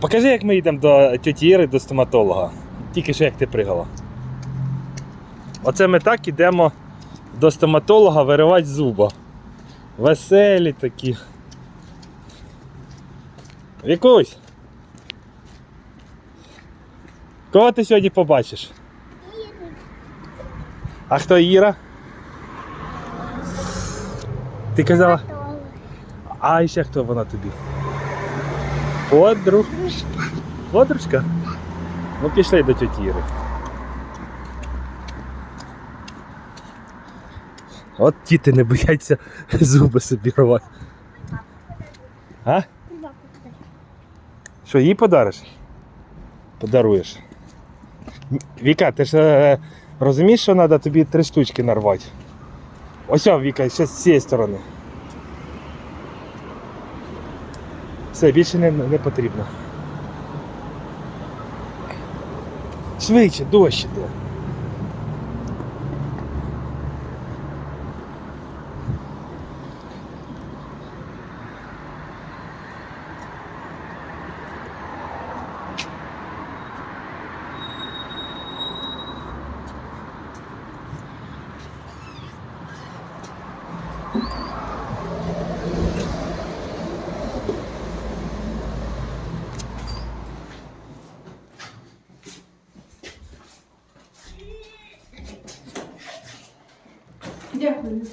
Покажи, як ми йдемо до тьоті Іри, до стоматолога. Тільки що як ти пригала. Оце ми так йдемо до стоматолога виривати зуба. Веселі такі. Вікусь. Кого ти сьогодні побачиш? А хто Іра? Ти казала. А ще хто вона тобі? Подруг. Подружка? Ну пішли до тьоті Іри. От діти не бояться зуби собі рвати. А? Що, їй подариш? Подаруєш. Віка, ти ж е, розумієш, що треба тобі три штучки нарвати? Ось, Віка, ще з цієї сторони. Все, більше не, не потрібно. Швидше, дощ іде. Дякую.